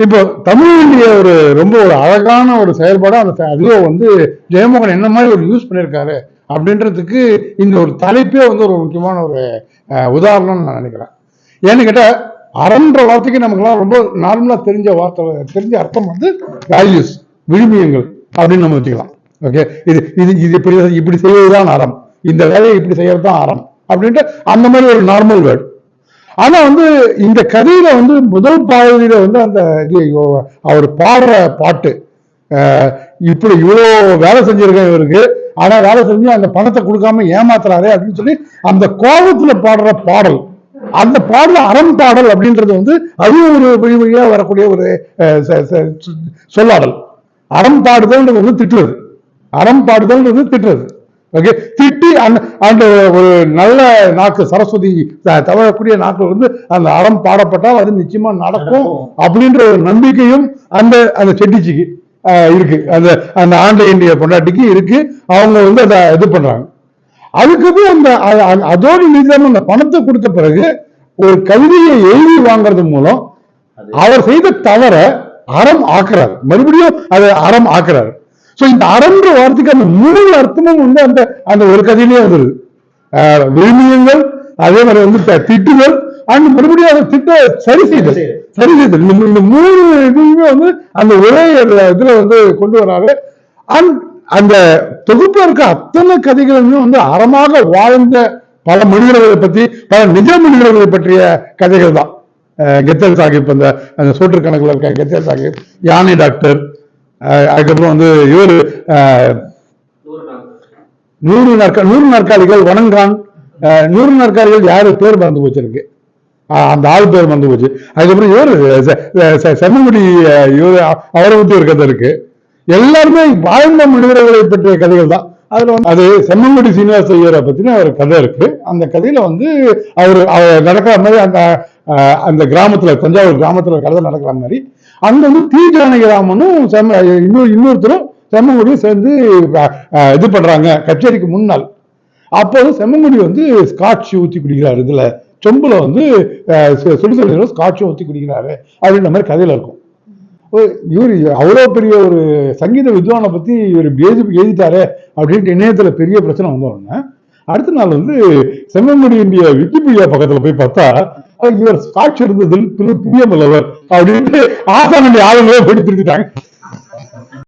இப்போ தமிழினுடைய ஒரு ரொம்ப ஒரு அழகான ஒரு செயல்பாடு அந்த செ- அதுவும் வந்து ஜெயமோகன் என்ன மாதிரி ஒரு யூஸ் பண்ணியிருக்காரு அப்படின்றதுக்கு இந்த ஒரு தலைப்பே வந்து ஒரு முக்கியமான ஒரு உதாரணம்னு நான் நினைக்கிறேன். ஏன்னு கேட்டால் அறன்ற வார்த்தைக்கு நமக்குலாம் ரொம்ப நார்மலாக தெரிஞ்ச வார்த்தை தெரிஞ்ச அர்த்தம் வந்து வேல்யூஸ் விழுமியங்கள் அப்படின்னு நம்ம வச்சுக்கலாம். ஓகே இது இது இது இப்படி இப்படி செய்வது தான் அறம். இந்த வேலையை இப்படி செய்யறது தான் அறம். அப்படின்ட்டு அந்த மாதிரி ஒரு நார்மல் வேர்டு ஆனா வந்து இந்த கதையில வந்து முதல் பாடலில வந்து அந்த இது அவர் பாடுற பாட்டு இப்படி இவ்வளோ வேலை செஞ்சிருக்கேன் இவருக்கு ஆனா வேலை செஞ்சு அந்த பணத்தை கொடுக்காம ஏமாத்துறாரு அப்படின்னு சொல்லி அந்த கோபத்துல பாடுற பாடல் அந்த பாடல அறம் பாடல் அப்படின்றது வந்து அதுவும் ஒரு வழி வழியா வரக்கூடிய ஒரு சொல்லாடல். அறம் பாடுதல்ன்றது வந்து திட்டுறது. அறம் பாடுதல்ன்றது திட்டுறது. ஓகே திட்டி அந்த அந்த ஒரு நல்ல நாக்கு சரஸ்வதி த- தவழக்கூடிய நாக்கு வந்து அந்த அறம் பாடப்பட்டால் அது நிச்சயமா நடக்கும் அப்படின்ற ஒரு நம்பிக்கையும் அந்த அந்த செட்டிச்சிக்கு இருக்கு. அந்த அந்த ஆண்ட இந்திய பொண்டாட்டிக்கு இருக்கு. அவங்க வந்து அதை இது பண்றாங்க. அதுக்கப்புறம் அந்த அதோடு நிதானம் அந்த பணத்தை கொடுத்த பிறகு ஒரு கவிதையை எழுதி வாங்குறது மூலம் அவர் செய்த தவற அறம் ஆக்குறாரு. மறுபடியும் அதை அறம் ஆக்குறாரு. இந்த அறம்ன்ற வார்த்தைக்கு அந்த மூணு அர்த்தமும் வந்து அந்த அந்த ஒரு கதையிலேயே வந்துருது விழுமியங்கள் அதே மாதிரி வந்து த- திட்டுதல் அண்ட் மறுபடியும் அதை திட்ட சரி செய்தல் சரி செய்தல் இந்த மூணு இதுவுமே வந்து அந்த ஒரே இதுல வந்து கொண்டு வராரு அண்ட் அந்த தொகுப்புல இருக்க அத்தனை கதைகளுமே வந்து அறமாக வாழ்ந்த பல மனிதர்களை பத்தி பல நிஜ மனிதர்களை பற்றிய கதைகள் தான். கெத்தல் சாஹிப் அந்த அந்த சோற்று கணக்குல இருக்க கெத்தல் சாஹிப் யானை டாக்டர் அதுக்கப்புறம் வந்து இவர் நூறு நாற்கா நூறு நாற்காலிகள் வணங்கான் நூறு நாற்காலிகள் யாரு பேர் மறந்து போச்சிருக்கு அந்த ஆள் பேர் மறந்து போச்சு. அதுக்கப்புறம் இவர் செம்மங்குடி இவர் அவரை விட்டு ஒரு கதை இருக்கு. எல்லாருமே வாழ்ந்த மனிதர்களை பற்றிய கதைகள் தான். அதுல வந்து அது செம்மங்குடி சீனிவாச ஐயரை பத்தின ஒரு கதை இருக்கு. அந்த கதையில வந்து அவர் அவர் நடக்கிற மாதிரி அந்த அந்த கிராமத்துல தஞ்சாவூர் கிராமத்துல கதை நடக்கிற மாதிரி அங்க வந்து தி ஜானகிராமனும் செம்ம இன்னொரு இன்னொருத்தரும் செம்மங்குடியும் சேர்ந்து இது பண்றாங்க கச்சேரிக்கு முன்னால். அப்போது செம்மங்குடி வந்து ஸ்காட்ச் ஊத்தி குடிக்கிறாரு இதுல. சொம்புல வந்து அஹ், ஸ்காட்சி சுடுதண்ணீரும் ஊத்தி குடிக்கிறாரு அப்படின்ற மாதிரி கதையில இருக்கும். இவர் அவ்வளோ பெரிய ஒரு சங்கீத வித்வானை பத்தி இவர் எழுதி எழுதிட்டாரு அப்படின்ட்டு இணையத்துல பெரிய பிரச்சனை வந்த உடனே அடுத்த நாள் வந்து செம்மங்குடி இந்திய விக்கிபீடியா பக்கத்துல போய் பார்த்தா இவர் ஸ்காட்ச் இருந்ததில் திரு பிரியமல்லவர் அப்படின்ட்டு ஆசானுடைய ஆளுங்களே படித்திருக்கிறாங்க